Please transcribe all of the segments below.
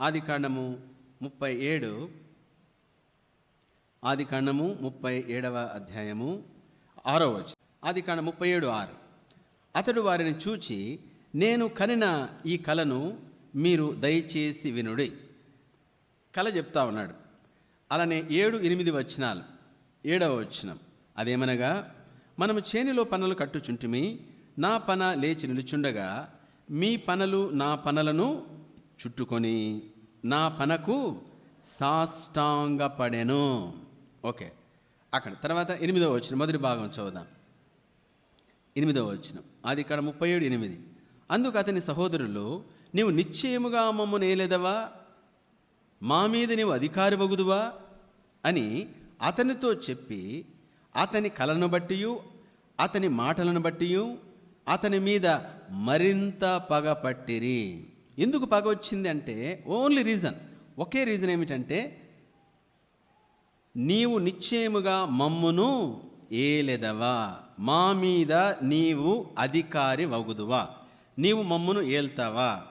ఆది కాండము ముప్పై ఏడు. ఆది కాండము ముప్పై ఏడవ అధ్యాయము ఆరో వచ్చి ఆది కాండ ముప్పై ఏడు ఆరు. అతడు వారిని చూచి నేను కనిన ఈ కలను మీరు దయచేసి వినుడి. కళ చెప్తా ఉన్నాడు. అలానే ఏడు ఎనిమిది వచనాలు. ఏడవ వచనం. అదేమనగా మనము చేనిలో పనులు కట్టుచుంటిమి నా పన లేచి నిలుచుండగా మీ పనలు నా పనులను చుట్టుకొని నా పనకు సాష్టాంగపడెను. ఓకే. అక్కడ తర్వాత ఎనిమిదవ వచ్చిన మొదటి భాగం చదువుదాం ఎనిమిదవ వచ్చిన అది ఇక్కడ ముప్పై ఏడు ఎనిమిది. అందుకు అతని సహోదరులు నీవు నిశ్చయముగా మమ్మను ఏలేదవా? మా మీద నీవు అధికారి వగుదువా? అని అతనితో చెప్పి అతని కలను బట్టి అతని మాటలను బట్టి అతని మీద మరింత పగ పట్టిరి. ఎందుకు పగ వచ్చింది అంటే ఓన్లీ రీజన్ ఒకే రీజన్ ఏమిటంటే నీవు నిశ్చయముగా మమ్మును ఏలెదవా? మా మీద నీవు అధికారి వగుదువా? నీవు మమ్మును ఏల్తావా?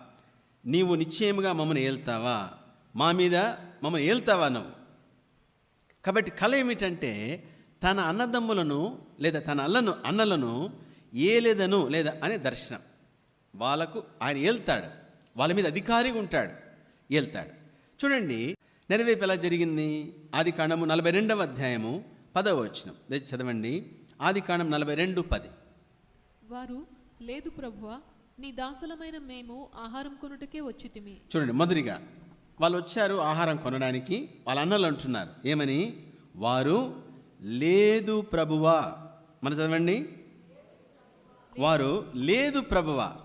నీవు నిశ్చయముగా మమ్మను ఏల్తావా? మా మీద మమ్మల్ని ఏల్తావా నువ్వు? కాబట్టి కళ ఏమిటంటే తన అన్నదమ్ములను లేదా తన అల్లను అన్నలను ఏలేదను లేదా అనే దర్శనం. వాళ్ళకు ఆయన ఏల్తాడు. వాళ్ళ మీద అధికారిగా ఉంటాడు ఏల్తాడు చూడండి నెరవేర్పు ఎలా జరిగింది? ఆది కాండము నలభై రెండవ అధ్యాయము పదవ దయచేసి చదవండి. ఆది కాండం నలభై రెండు పది. వారు లేదు ప్రభువా నీ దాసులమైన మేము ఆహారం కొనుటకే వచ్చితిమి. చూడండి మొదటిగా వాళ్ళు వచ్చారు ఆహారం కొనడానికి వాళ్ళ అన్నలు అంటున్నారు. ఏమని? వారు లేదు ప్రభువా. మన చదవండి. వారు లేదు ప్రభువా.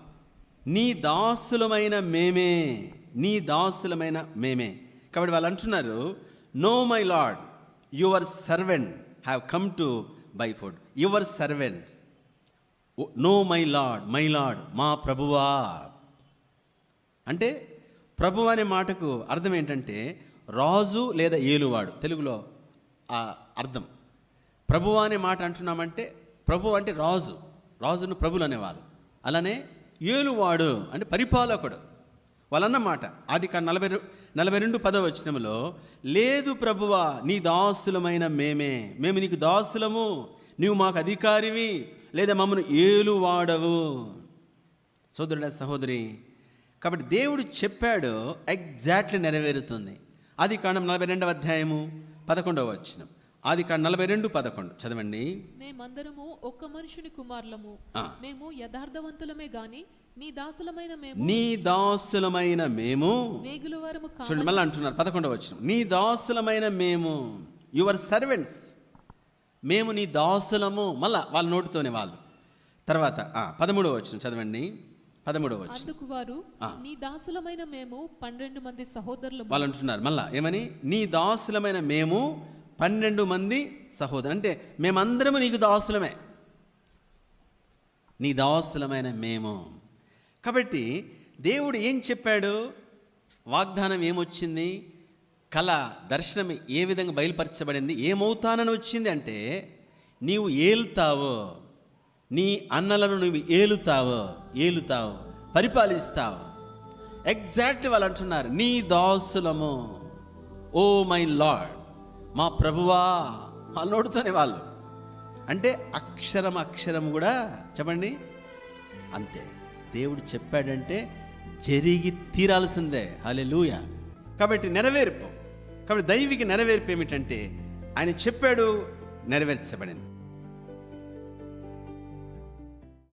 నీ దాసులమైన మేమే నీ దాసులమైన మేమే. కాబట్టి వాళ్ళు అంటున్నారు no my lord your servant have come to buy food your servants no my lord my lord మా ప్రభువా. అంటే ప్రభు అనే మాటకు అర్థం ఏంటంటే రాజు లేదా ఏలువాడు తెలుగులో ఆ అర్థం. ప్రభు అనే మాట అంటున్నామంటే ప్రభు అంటే రాజు. రాజును ప్రభులు అనేవాళ్ళు అలానే ఏలువాడు అంటే పరిపాలకుడు. వాళ్ళన్నమాట. అది కా నలభై నలభై రెండు పదవచనంలో లేదు ప్రభువా నీ దాసులమైన మేమే. మేము నీకు దాసులము. నీవు మాకు అధికారివి. లేదా మమ్మల్ని ఏలువాడవు. సోదరుడ సహోదరి కాబట్టి దేవుడు చెప్పాడు ఎగ్జాక్ట్లీ నెరవేరుతుంది. అది కాండం నలభై రెండవ అధ్యాయము పదకొండవ వచ్చినం ఆది కాండం నలభై రెండు పదకొండు. చదవండి. మేమందరము ఒక్క మనుషుని కుమారులము. మేము యథార్థవంతులమే గాని నీ దాసులమైన మేము నీ దాసులమైన మేము వేగుల వారము కా చూడండి మళ్ళీ అంటున్నారు. పదకొండవ వచ్చిన నీ దాసులమైన మేము యువర్ సర్వెంట్స్ మేము నీ దాసులము. మళ్ళా వాళ్ళ నోటితోనే వాళ్ళు. తర్వాత పదమూడవ వచ్చిన చదవండి. పదమూడవ వచ్చిన అందుకు వారు. నీ దాసులమైన మేము పన్నెండు మంది సహోదరులు వాళ్ళు అంటున్నారు. మళ్ళా ఏమని? నీ దాసులమైన మేము పన్నెండు మంది సహోదరు అంటే మేమందరము నీకు దాసులమే. నీ దాసులమైన మేము. కాబట్టి దేవుడు ఏం చెప్పాడు? వాగ్దానం ఏమొచ్చింది? కళ దర్శనం ఏ విధంగా బయలుపరచబడింది? ఏమవుతానని వచ్చింది అంటే నీవు ఏలుతావు. నీ అన్నలను నువ్వు ఏలుతావు. ఏలుతావు. పరిపాలిస్తావు. ఎగ్జాక్ట్ వాళ్ళు అంటున్నారు నీ దాసులము. O my lord. మా ప్రభువా వాళ్ళు వాళ్ళు. అంటే అక్షరం అక్షరం కూడా చెప్పండి. అంతే. దేవుడు చెప్పాడంటే జరిగి తీరాల్సిందే. హల్లెలూయా. కాబట్టి నెరవేర్పు. కాబట్టి దైవిక నెరవేర్పు ఏమిటంటే ఆయన చెప్పాడు నెరవేర్చబడింది.